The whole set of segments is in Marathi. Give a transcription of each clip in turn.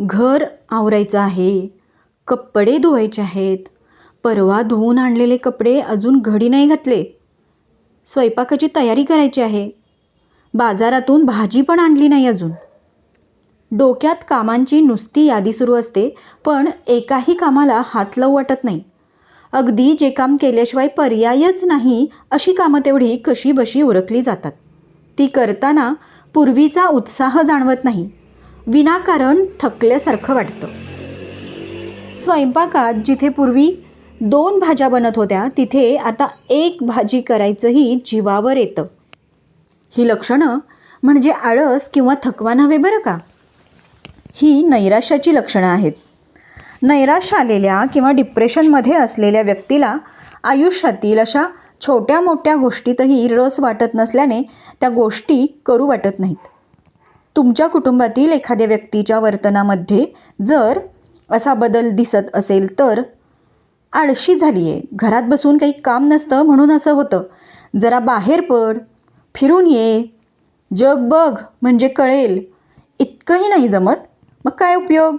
घर आवरायचं आहे. कपडे धुवायचे आहेत. परवा धुवून आणलेले कपडे अजून घडी नाही घातले. स्वयंपाकाची तयारी करायची आहे. बाजारातून भाजी पण आणली नाही अजून. डोक्यात कामांची नुसती यादी सुरू असते पण एकाही कामाला हात लावू वाटत नाही. अगदी जे काम केल्याशिवाय पर्यायच नाही अशी कामं तेवढी कशी बशी उरकली जातात. ती करताना पूर्वीचा उत्साह जाणवत नाही. विनाकारण थकल्यासारखं वाटतं. स्वयंपाकात जिथे पूर्वी दोन भाज्या बनत होत्या तिथे आता एक भाजी करायचंही जीवावर येतं. ही लक्षणं म्हणजे आळस किंवा थकवा नव्हे बरं का? ही नैराश्याची लक्षणं आहेत. नैराश्य आलेल्या किंवा डिप्रेशनमध्ये असलेल्या व्यक्तीला आयुष्यातील अशा छोट्या मोठ्या गोष्टीतही रस वाटत नसल्याने त्या गोष्टी करू वाटत नाहीत. तुमच्या कुटुंबातील एखाद्या व्यक्तीच्या वर्तनामध्ये जर असा बदल दिसत असेल तर आळशी झाली आहे घरात बसून काही काम नसतं म्हणून असं होतं. जरा बाहेर पड फिरून ये. जग बघ म्हणजे कळेल. इतकंही नाही जमत. मग काय उपयोग?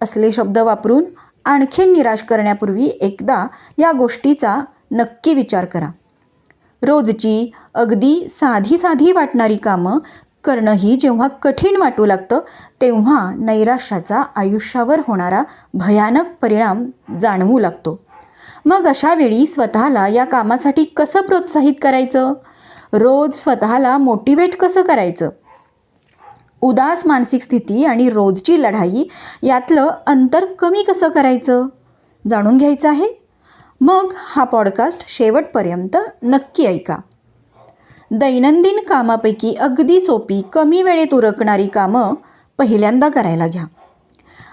असले शब्द वापरून आणखीन निराश करण्यापूर्वी एकदा या गोष्टीचा नक्की विचार करा. रोजची अगदी साधी साधी वाटणारी कामं करणंही जेव्हा कठीण वाटू लागतं तेव्हा नैराश्याचा आयुष्यावर होणारा भयानक परिणाम जाणवू लागतो. मग अशा वेळी स्वतःला या कामासाठी कसं प्रोत्साहित करायचं? रोज स्वतःला मोटिवेट कसं करायचं? उदास मानसिक स्थिती आणि रोजची लढाई यातलं अंतर कमी कसं करायचं? जाणून घ्यायचं आहे? मग हा पॉडकास्ट शेवटपर्यंत नक्की ऐका. दैनंदिन कामापैकी अगदी सोपी कमी वेळेत उरकणारी कामं पहिल्यांदा करायला घ्या.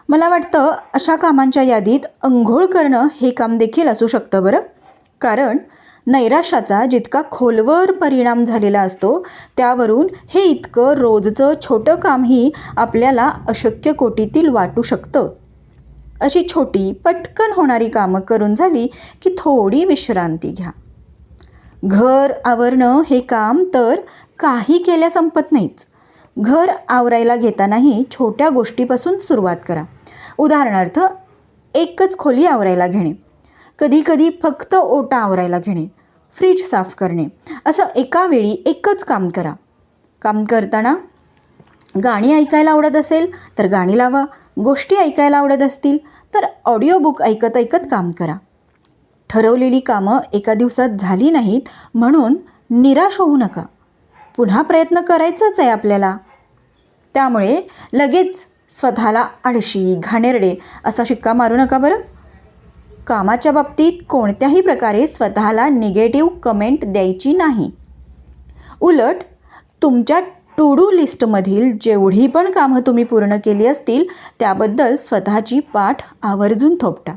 मला वाटतं अशा कामांच्या यादीत अंघोळ करणं हे काम देखील असू शकतं बरं. कारण नैराश्याचा जितका खोलवर परिणाम झालेला असतो त्यावरून हे इतकं रोजचं छोटं कामही आपल्याला अशक्य कोटीतील वाटू शकतं. अशी छोटी पटकन होणारी कामं करून झाली की थोडी विश्रांती घ्या. घर आवरणं हे काम तर काही केल्या संपत नाहीच. घर आवरायला घेतानाही छोट्या गोष्टीपासून सुरुवात करा. उदाहरणार्थ एकच खोली आवरायला घेणे. कधीकधी फक्त ओटा आवरायला घेणे. फ्रीज साफ करणे. असं एका वेळी एकच काम करा. काम करताना गाणी ऐकायला आवडत असेल तर गाणी लावा. गोष्टी ऐकायला आवडत असतील तर ऑडिओ बुक ऐकत ऐकत काम करा. ठरवलेली कामं एका दिवसात झाली नाहीत म्हणून निराश होऊ नका. पुन्हा प्रयत्न करायचाच आहे आपल्याला. त्यामुळे लगेच स्वतःला आळशी घाणेरडे असा शिक्का मारू नका बरं. कामाच्या बाबतीत कोणत्याही प्रकारे स्वतःला निगेटिव्ह कमेंट द्यायची नाही. उलट तुमच्या टू डू लिस्टमधील जेवढी पण कामं तुम्ही पूर्ण केली असतील त्याबद्दल स्वतःची पाठ आवर्जून थोपटा.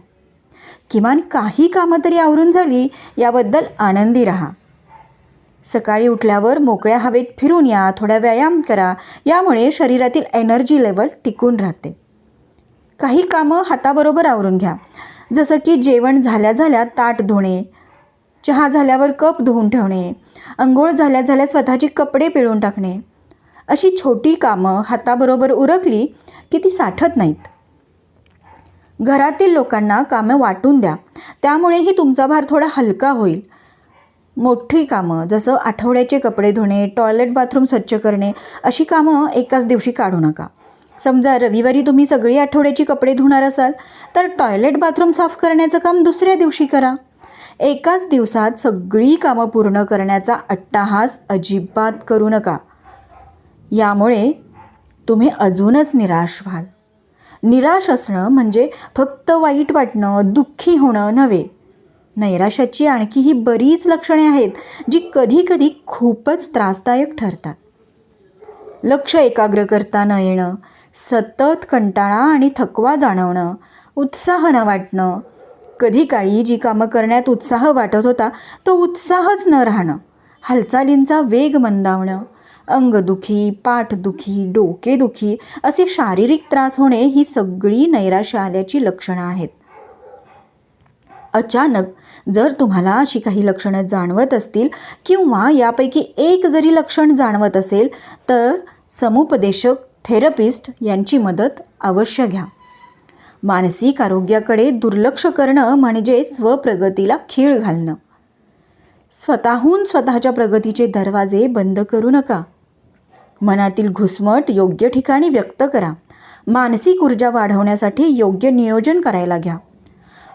किमान काही कामं तरी आवरून झाली याबद्दल आनंदी राहा. सकाळी उठल्यावर मोकळ्या हवेत फिरून या थोडा व्यायाम करा यामुळे शरीरातील एनर्जी लेवल टिकून राहते. काही कामं हाताबरोबर आवरून घ्या. जसं की जेवण झाल्या झाल्या ताट धुणे चहा झाल्यावर कप धुवून ठेवणे अंघोळ झाल्या झाल्या स्वतःचे कपडे पिळून टाकणे. अशी छोटी कामं हाताबरोबर उरकली की ती साठत नाहीत. घरातील लोकांना कामं वाटून द्या. त्यामुळेही तुमचा भार थोडा हलका होईल. मोठी कामं जसं आठवड्याचे कपडे धुणे टॉयलेट बाथरूम स्वच्छ करणे अशी कामं एकाच दिवशी काढू नका. समजा रविवारी तुम्ही सगळी आठवड्याची कपडे धुणार असाल तर टॉयलेट बाथरूम साफ करण्याचं काम दुसऱ्या दिवशी करा. एकाच दिवसात सगळी कामं पूर्ण करण्याचा अट्टाहास अजिबात करू नका. यामुळे तुम्ही अजूनच निराश व्हाल. निराश असणं म्हणजे फक्त वाईट वाटणं दुःखी होणं नव्हे. नैराश्याची आणखी ही बरीच लक्षणे आहेत जी कधीकधी खूपच त्रासदायक ठरतात. लक्ष एकाग्र करता न येणं सतत कंटाळा आणि थकवा जाणवणं उत्साह न वाटणं. कधी काळी जी कामं करण्यात उत्साह वाटत होता तो उत्साहच न राहणं. हालचालींचा वेग मंदावणं. अंगदुखी पाठदुखी डोकेदुखी असे शारीरिक त्रास होणे ही सगळी नैराश्य आल्याची लक्षणं आहेत. अचानक जर तुम्हाला अशी काही लक्षणं जाणवत असतील किंवा यापैकी एक जरी लक्षण जाणवत असेल तर समुपदेशक थेरपिस्ट यांची मदत अवश्य घ्या. मानसिक आरोग्याकडे दुर्लक्ष करणं म्हणजे स्वप्रगतीला खीळ घालणं. स्वतःहून स्वतःच्या प्रगतीचे दरवाजे बंद करू नका. मनातील घुसमट योग्य ठिकाणी व्यक्त करा. मानसिक ऊर्जा वाढवण्यासाठी योग्य नियोजन करायला घ्या.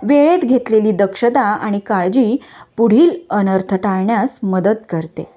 वेळेत घेतलेली दक्षता आणि काळजी पुढील अनर्थ टाळण्यास मदत करते.